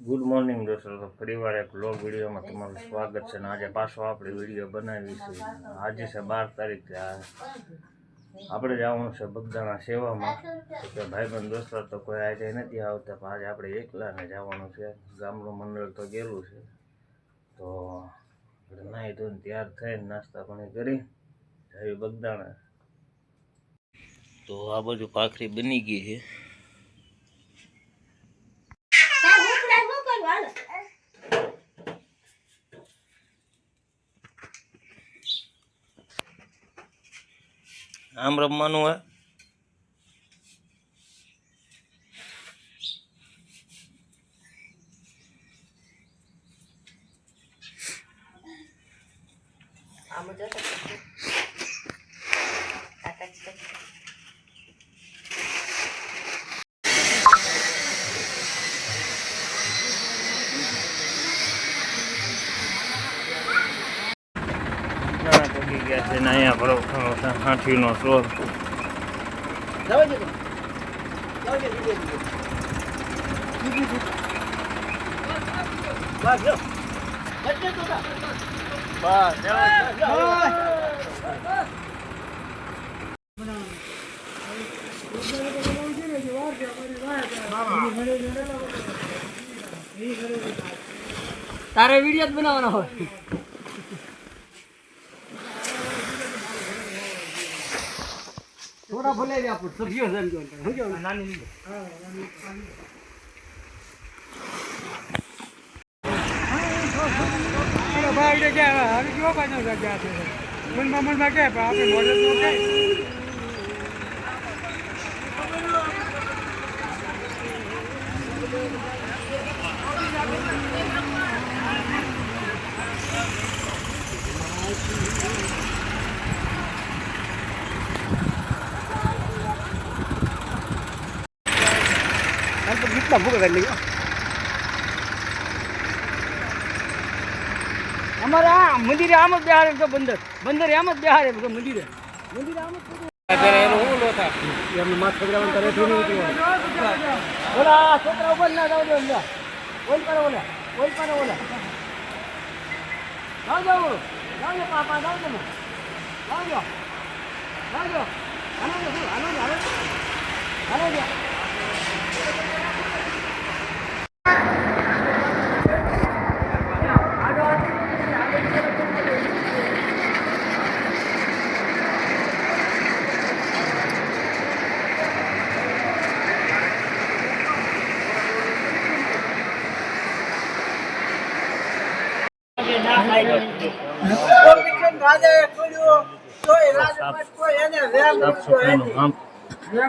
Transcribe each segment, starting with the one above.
Good morning દોસ્તો તો ફરીવાર એક લોગ વિડીયોમાં તમારું સ્વાગત છે અને આજે પાછો આપણે વીડિયો બનાવી છે આજે છે બાર તારીખ આપણે જવાનું છે બગદાણા સેવામાં. કે ભાઈબંધ દોસ્તો તો કોઈ આજે નથી આવતા પણ આજે આપણે એકલાને જવાનું છે. ગામનું મંડળ તો ગયેલું છે. તો આપણે નાહી ધોઈને તૈયાર થઈને નાસ્તા પાણી કરી જઈએ બગદાણા. તો આ બાજુ પાખરી બની ગઈ છે. આમ રમવાનું હોય. ઘણા પગી ગયા છે ને અહીંયા ભરો હાથીનો શોર તારે વીડિયો જ બનાવવાનો હોય. થોડા ભલે આપું સભ્યો. શું કહેવાનું? નાની. ભાઈ કે હવે કેવો પાછો મનમાં મનમાં કે પણ આપણે મોઢે તો કે તો કેટલા ભૂખ કરી અમારે આ મંદિરે આમ જ બેહારે તો બંદર. બંદર આમ જ બેહારે બધા મંદિરે. મંદિરે આમ જ એમને માથ છોકરાઓને કરે ઉતરવાનું. ઓલા છોકરા ઉપર ના જાવ ઓલ પર ઓલા ઓલ પર ઓલા. જાવ જાવ જાવ જાવ પાપા જાવ જાવ જાવ જાવ જાવ હાલો જાવ શું? હાલો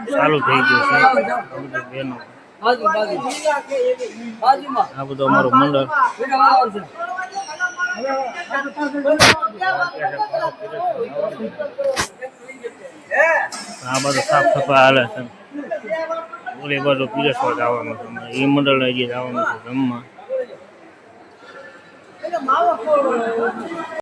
ચાલુ થઈ ગયું આ બધી અમારું મંડળ આ બધું સાફ સફાઈ હાલે છે. ઓલી બાજુ પીરસવા જવાનું છે. એ મંડળ હજી જવાનું છે જમવા. 麻辣锅。